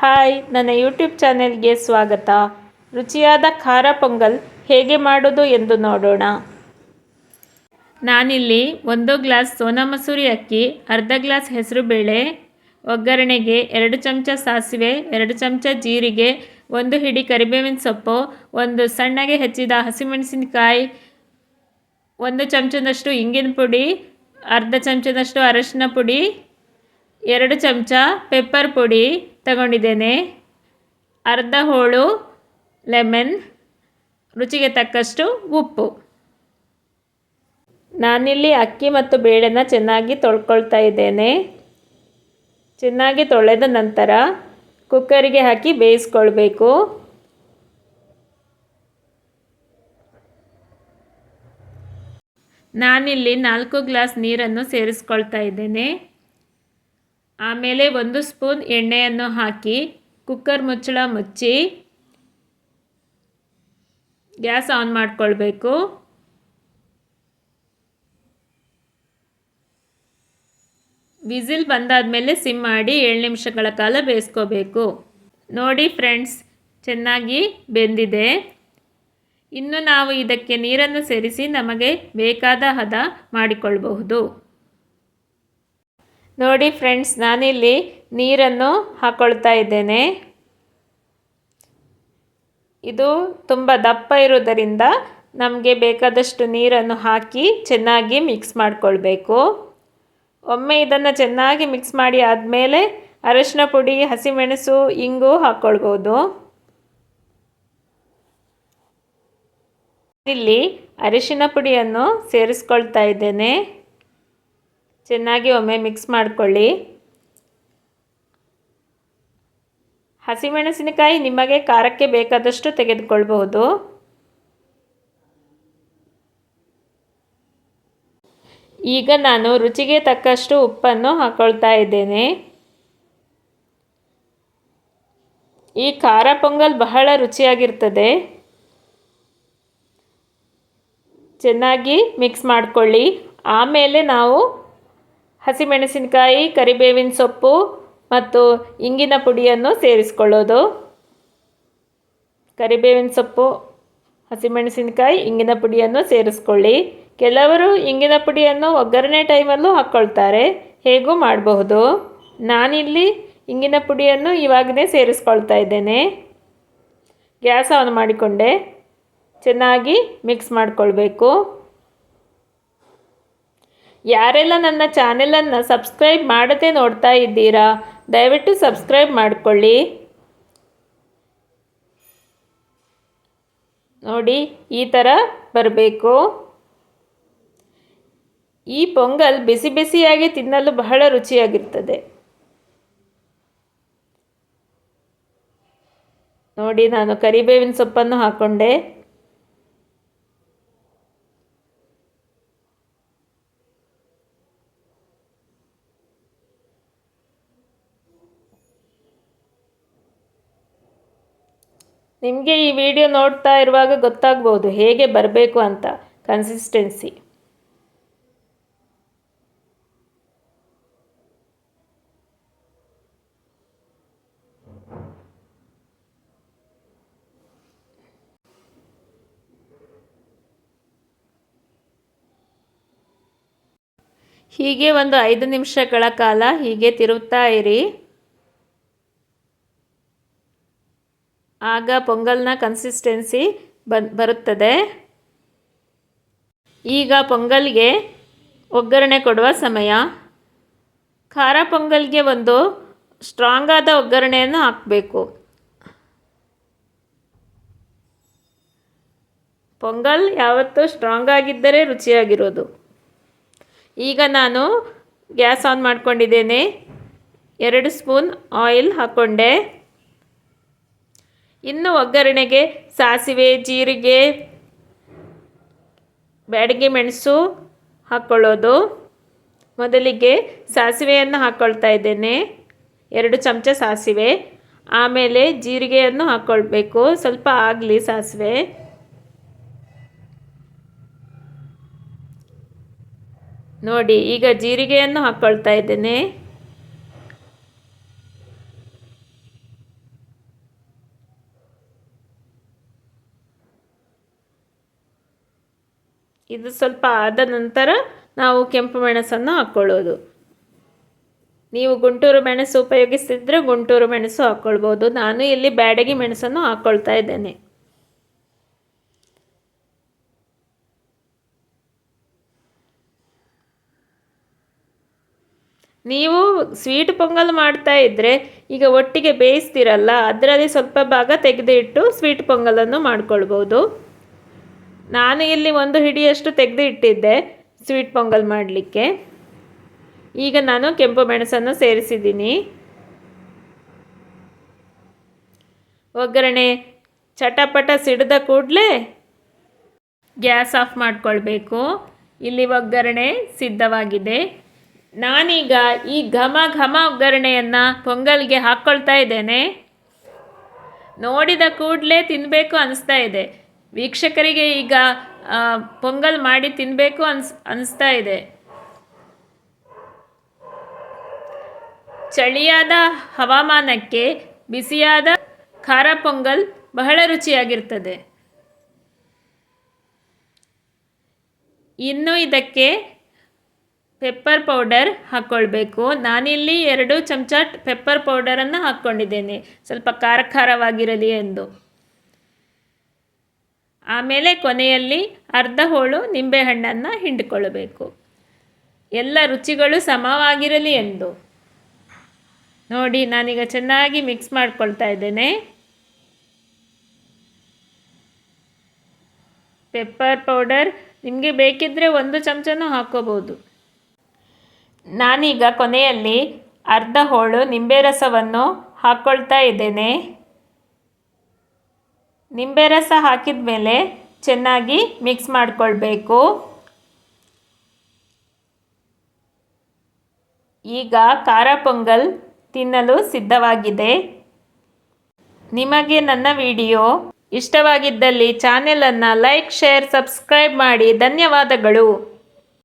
Hi, ನನ್ನ YouTube ಚಾನೆಲ್ಗೆ ಸ್ವಾಗತ. ರುಚಿಯಾದ ಖಾರ ಪೊಂಗಲ್ ಹೇಗೆ ಮಾಡೋದು ಎಂದು ನೋಡೋಣ. ನಾನಿಲ್ಲಿ ಒಂದು ಗ್ಲಾಸ್ ಸೋನಾ ಮಸೂರಿ ಅಕ್ಕಿ, ಅರ್ಧ ಗ್ಲಾಸ್ ಹೆಸರುಬೇಳೆ ಒಗ್ಗರಣೆಗೆ ಎರಡು ಚಮಚ ಸಾಸಿವೆ, ಎರಡು ಚಮಚ ಜೀರಿಗೆ, ಒಂದು ಹಿಡಿ ಕರಿಬೇವಿನ ಸೊಪ್ಪು, ಒಂದು ಸಣ್ಣಗೆ ಹೆಚ್ಚಿದ ಹಸಿಮೆಣಸಿನಕಾಯಿ, ಒಂದು ಚಮಚದಷ್ಟು ಇಂಗಿನ ಪುಡಿ, ಅರ್ಧ ಚಮಚದಷ್ಟು ಅರಶಿನ ಪುಡಿ, ಎರಡು ಚಮಚ ಪೆಪ್ಪರ್ ಪುಡಿ ತಗೊಂಡಿದ್ದೇನೆ. ಅರ್ಧ ಹೋಳು, ಲೆಮನ್, ರುಚಿಗೆ ತಕ್ಕಷ್ಟು ಉಪ್ಪು. ನಾನಿಲ್ಲಿ ಅಕ್ಕಿ ಮತ್ತು ಬೇಳೆನ ಚೆನ್ನಾಗಿ ತೊಳ್ಕೊಳ್ತಾ ಇದ್ದೇನೆ. ಚೆನ್ನಾಗಿ ತೊಳೆದ ನಂತರ ಕುಕ್ಕರಿಗೆ ಹಾಕಿ ಬೇಯಿಸ್ಕೊಳ್ಬೇಕು. ನಾನಿಲ್ಲಿ ನಾಲ್ಕು ಗ್ಲಾಸ್ ನೀರನ್ನು ಸೇರಿಸ್ಕೊಳ್ತಾ ಇದ್ದೇನೆ. ಆಮೇಲೆ ಒಂದು ಸ್ಪೂನ್ ಎಣ್ಣೆಯನ್ನು ಹಾಕಿ ಕುಕ್ಕರ್ ಮುಚ್ಚಳ ಮುಚ್ಚಿ ಗ್ಯಾಸ್ ಆನ್ ಮಾಡಿಕೊಳ್ಬೇಕು. ವಿಸಿಲ್ ಬಂದಾದಮೇಲೆ ಸಿಮ್ ಮಾಡಿ ಏಳು ನಿಮಿಷಗಳ ಕಾಲ ಬೇಯಿಸ್ಕೋಬೇಕು. ನೋಡಿ ಫ್ರೆಂಡ್ಸ್, ಚೆನ್ನಾಗಿ ಬೆಂದಿದೆ. ಇನ್ನು ನಾವು ಇದಕ್ಕೆ ನೀರನ್ನು ಸೇರಿಸಿ ನಮಗೆ ಬೇಕಾದ ಹದ ಮಾಡಿಕೊಳ್ಳಬಹುದು ನೋಡಿ ಫ್ರೆಂಡ್ಸ್, ನಾನಿಲ್ಲಿ ನೀರನ್ನು ಹಾಕ್ಕೊಳ್ತಾ ಇದ್ದೇನೆ. ಇದು ತುಂಬ ದಪ್ಪ ಇರೋದರಿಂದ ನಮಗೆ ಬೇಕಾದಷ್ಟು ನೀರನ್ನು ಹಾಕಿ ಚೆನ್ನಾಗಿ ಮಿಕ್ಸ್ ಮಾಡಿಕೊಳ್ಬೇಕು. ಒಮ್ಮೆ ಇದನ್ನು ಚೆನ್ನಾಗಿ ಮಿಕ್ಸ್ ಮಾಡಿ ಆದಮೇಲೆ ಅರಶಿನ ಪುಡಿ, ಹಸಿಮೆಣಸು, ಇಂಗು ಹಾಕ್ಕೊಳ್ಬೋದು ಇಲ್ಲಿ ಅರಿಶಿನ ಪುಡಿಯನ್ನು ಸೇರಿಸ್ಕೊಳ್ತಾ ಇದ್ದೇನೆ. ಚೆನ್ನಾಗಿ ಒಮ್ಮೆ ಮಿಕ್ಸ್ ಮಾಡಿಕೊಳ್ಳಿ. ಹಸಿಮೆಣಸಿನಕಾಯಿ ನಿಮಗೆ ಖಾರಕ್ಕೆ ಬೇಕಾದಷ್ಟು ತೆಗೆದುಕೊಳ್ಬಹುದು. ಈಗ ನಾನು ರುಚಿಗೆ ತಕ್ಕಷ್ಟು ಉಪ್ಪನ್ನು ಹಾಕ್ಕೊಳ್ತಾ ಇದ್ದೇನೆ. ಈ ಖಾರ ಪೊಂಗಲ್ ಬಹಳ ರುಚಿಯಾಗಿರ್ತದೆ. ಚೆನ್ನಾಗಿ ಮಿಕ್ಸ್ ಮಾಡಿಕೊಳ್ಳಿ. ಆಮೇಲೆ ನಾವು ಹಸಿಮೆಣಸಿನಕಾಯಿ, ಕರಿಬೇವಿನ ಸೊಪ್ಪು ಮತ್ತು ಇಂಗಿನ ಪುಡಿಯನ್ನು ಸೇರಿಸ್ಕೊಳ್ಳೋದು. ಕರಿಬೇವಿನ ಸೊಪ್ಪು, ಹಸಿಮೆಣಸಿನಕಾಯಿ, ಇಂಗಿನ ಪುಡಿಯನ್ನು ಸೇರಿಸ್ಕೊಳ್ಳಿ. ಕೆಲವರು ಇಂಗಿನ ಪುಡಿಯನ್ನು ಒಗ್ಗರಣೆ ಟೈಮಲ್ಲೂ ಹಾಕ್ಕೊಳ್ತಾರೆ, ಹೇಗೂ ಮಾಡಬಹುದು. ನಾನಿಲ್ಲಿ ಇಂಗಿನ ಪುಡಿಯನ್ನು ಇವಾಗಲೇ ಸೇರಿಸ್ಕೊಳ್ತಾ ಇದ್ದೇನೆ. ಗ್ಯಾಸ್ ಆನ್ ಮಾಡಿಕೊಂಡೆ. ಚೆನ್ನಾಗಿ ಮಿಕ್ಸ್ ಮಾಡಿಕೊಳ್ಬೇಕು. ಯಾರೆಲ್ಲ ನನ್ನ ಚಾನೆಲನ್ನು ಸಬ್ಸ್ಕ್ರೈಬ್ ಮಾಡದೆ ನೋಡ್ತಾ ಇದ್ದೀರಾ, ದಯವಿಟ್ಟು ಸಬ್ಸ್ಕ್ರೈಬ್ ಮಾಡಿಕೊಳ್ಳಿ. ನೋಡಿ, ಈ ಥರ ಬರಬೇಕು. ಈ ಪೊಂಗಲ್ ಬಿಸಿ ಬಿಸಿಯಾಗಿ ತಿನ್ನಲು ಬಹಳ ರುಚಿಯಾಗಿರ್ತದೆ. ನೋಡಿ, ನಾನು ಕರಿಬೇವಿನ ಸೊಪ್ಪನ್ನು ಹಾಕ್ಕೊಂಡೆ ನಿಮಗೆ ಈ ವಿಡಿಯೋ ನೋಡ್ತಾ ಇರುವಾಗ ಗೊತ್ತಾಗ್ಬೋದು ಹೇಗೆ ಬರಬೇಕು ಅಂತ ಕನ್ಸಿಸ್ಟೆನ್ಸಿ ಹೀಗೆ ಒಂದು ಐದು ನಿಮಿಷಗಳ ಕಾಲ ಹೀಗೆ ತಿರುಗ್ತಾ ಇರಿ. ಆಗ ಪೊಂಗಲ್ನ ಕನ್ಸಿಸ್ಟೆನ್ಸಿ ಬರುತ್ತದೆ. ಈಗ ಪೊಂಗಲ್ಗೆ ಒಗ್ಗರಣೆ ಕೊಡುವ ಸಮಯ. ಖಾರ ಪೊಂಗಲ್ಗೆ ಒಂದು ಸ್ಟ್ರಾಂಗ್ ಆದ ಒಗ್ಗರಣೆಯನ್ನು ಹಾಕಬೇಕು. ಪೊಂಗಲ್ ಯಾವತ್ತೂ ಸ್ಟ್ರಾಂಗ್ ಆಗಿದ್ದರೆ ರುಚಿಯಾಗಿರೋದು. ಈಗ ನಾನು ಗ್ಯಾಸ್ ಆನ್ ಮಾಡ್ಕೊಂಡಿದ್ದೇನೆ. ಎರಡು ಸ್ಪೂನ್ ಆಯಿಲ್ ಹಾಕ್ಕೊಂಡೆ ಇನ್ನು ಒಗ್ಗರಣೆಗೆ ಸಾಸಿವೆ, ಜೀರಿಗೆ, ಬ್ಯಾಡಗಿ ಮೆಣಸು ಹಾಕ್ಕೊಳ್ಳೋದು ಮೊದಲಿಗೆ ಸಾಸಿವೆಯನ್ನು ಹಾಕ್ಕೊಳ್ತಾ ಇದ್ದೇನೆ. ಎರಡು ಚಮಚ ಸಾಸಿವೆ. ಆಮೇಲೆ ಜೀರಿಗೆಯನ್ನು ಹಾಕ್ಕೊಳ್ಬೇಕು ಸ್ವಲ್ಪ ಆಗಲಿ ಸಾಸಿವೆ. ನೋಡಿ, ಈಗ ಜೀರಿಗೆಯನ್ನು ಹಾಕ್ಕೊಳ್ತಾ ಇದ್ದೇನೆ. ಇದು ಸ್ವಲ್ಪ ಆದ ನಂತರ ನಾವು ಕೆಂಪು ಮೆಣಸನ್ನು ಹಾಕ್ಕೊಳ್ಳೋದು ನೀವು ಗುಂಟೂರು ಮೆಣಸು ಉಪಯೋಗಿಸ್ತಿದ್ರೆ ಗುಂಟೂರು ಮೆಣಸು ಹಾಕ್ಕೊಳ್ಬೋದು ನಾನು ಇಲ್ಲಿ ಬ್ಯಾಡಗಿ ಮೆಣಸನ್ನು ಹಾಕ್ಕೊಳ್ತಾ ಇದ್ದೇನೆ. ನೀವು ಸ್ವೀಟ್ ಪೊಂಗಲ್ ಮಾಡ್ತಾ ಇದ್ದರೆ ಈಗ ಒಟ್ಟಿಗೆ ಬೇಯಿಸ್ತೀರಲ್ಲ, ಅದರಲ್ಲಿ ಸ್ವಲ್ಪ ಭಾಗ ತೆಗೆದಿಟ್ಟು ಸ್ವೀಟ್ ಪೊಂಗಲನ್ನು ಮಾಡ್ಕೊಳ್ಬೋದು. ನಾನು ಇಲ್ಲಿ ಒಂದು ಹಿಡಿಯಷ್ಟು ತೆಗೆದು ಇಟ್ಟಿದ್ದೆ ಸ್ವೀಟ್ ಪೊಂಗಲ್ ಮಾಡಲಿಕ್ಕೆ. ಈಗ ನಾನು ಕೆಂಪು ಮೆಣಸನ್ನು ಸೇರಿಸಿದ್ದೀನಿ. ಒಗ್ಗರಣೆ ಚಟಪಟ ಸಿಡಿದ ಕೂಡಲೇ ಗ್ಯಾಸ್ ಆಫ್ ಮಾಡಿಕೊಳ್ಬೇಕು. ಇಲ್ಲಿ ಒಗ್ಗರಣೆ ಸಿದ್ಧವಾಗಿದೆ. ನಾನೀಗ ಈ ಘಮ ಘಮ ಒಗ್ಗರಣೆಯನ್ನು ಪೊಂಗಲ್ಗೆ ಹಾಕ್ಕೊಳ್ತಾ ಇದ್ದೇನೆ. ನೋಡಿದ ಕೂಡಲೇ ತಿನ್ನಬೇಕು ಅನಿಸ್ತಾ ಇದೆ. ವೀಕ್ಷಕರಿಗೆ ಈಗ ಪೊಂಗಲ್ ಮಾಡಿ ತಿನ್ನಬೇಕು ಅನ್ಸ್, ಅನಿಸ್ತಾ ಇದೆ. ಚಳಿಯಾದ ಹವಾಮಾನಕ್ಕೆ ಬಿಸಿಯಾದ ಖಾರ ಪೊಂಗಲ್ ಬಹಳ ರುಚಿಯಾಗಿರ್ತದೆ. ಇನ್ನು ಇದಕ್ಕೆ ಪೆಪ್ಪರ್ ಪೌಡರ್ ಹಾಕ್ಕೊಳ್ಬೇಕು ನಾನಿಲ್ಲಿ ಎರಡು ಚಮಚ ಪೆಪ್ಪರ್ ಪೌಡರನ್ನು ಹಾಕ್ಕೊಂಡಿದ್ದೇನೆ. ಸ್ವಲ್ಪ ಖಾರ ಖಾರವಾಗಿರಲಿ ಎಂದು. ಆಮೇಲೆ ಕೊನೆಯಲ್ಲಿ ಅರ್ಧ ಹೋಳು ನಿಂಬೆಹಣ್ಣನ್ನು ಹಿಂಡಿಕೊಳ್ಳಬೇಕು ಎಲ್ಲ ರುಚಿಗಳು ಸಮವಾಗಿರಲಿ ಎಂದು. ನೋಡಿ, ನಾನೀಗ ಚೆನ್ನಾಗಿ ಮಿಕ್ಸ್ ಮಾಡ್ಕೊಳ್ತಾ ಇದ್ದೇನೆ. ಪೆಪ್ಪರ್ ಪೌಡರ್ ನಿಮಗೆ ಬೇಕಿದ್ದರೆ ಒಂದು ಚಮಚನೂ ಹಾಕೋಬೋದು. ನಾನೀಗ ಕೊನೆಯಲ್ಲಿ ಅರ್ಧ ಹೋಳು ನಿಂಬೆ ರಸವನ್ನು ಹಾಕ್ಕೊಳ್ತಾ ಇದ್ದೇನೆ. ನಿಂಬೆ ರಸ ಹಾಕಿದ ಮೇಲೆ ಚೆನ್ನಾಗಿ ಮಿಕ್ಸ್ ಮಾಡಿಕೊಳ್ಬೇಕು. ಈಗ ಖಾರ ಪೊಂಗಲ್ ತಿನ್ನಲು ಸಿದ್ಧವಾಗಿದೆ. ನಿಮಗೆ ನನ್ನ ವಿಡಿಯೋ ಇಷ್ಟವಾಗಿದ್ದಲ್ಲಿ ಚಾನೆಲನ್ನು ಲೈಕ್, ಶೇರ್, ಸಬ್ಸ್ಕ್ರೈಬ್ ಮಾಡಿ. ಧನ್ಯವಾದಗಳು.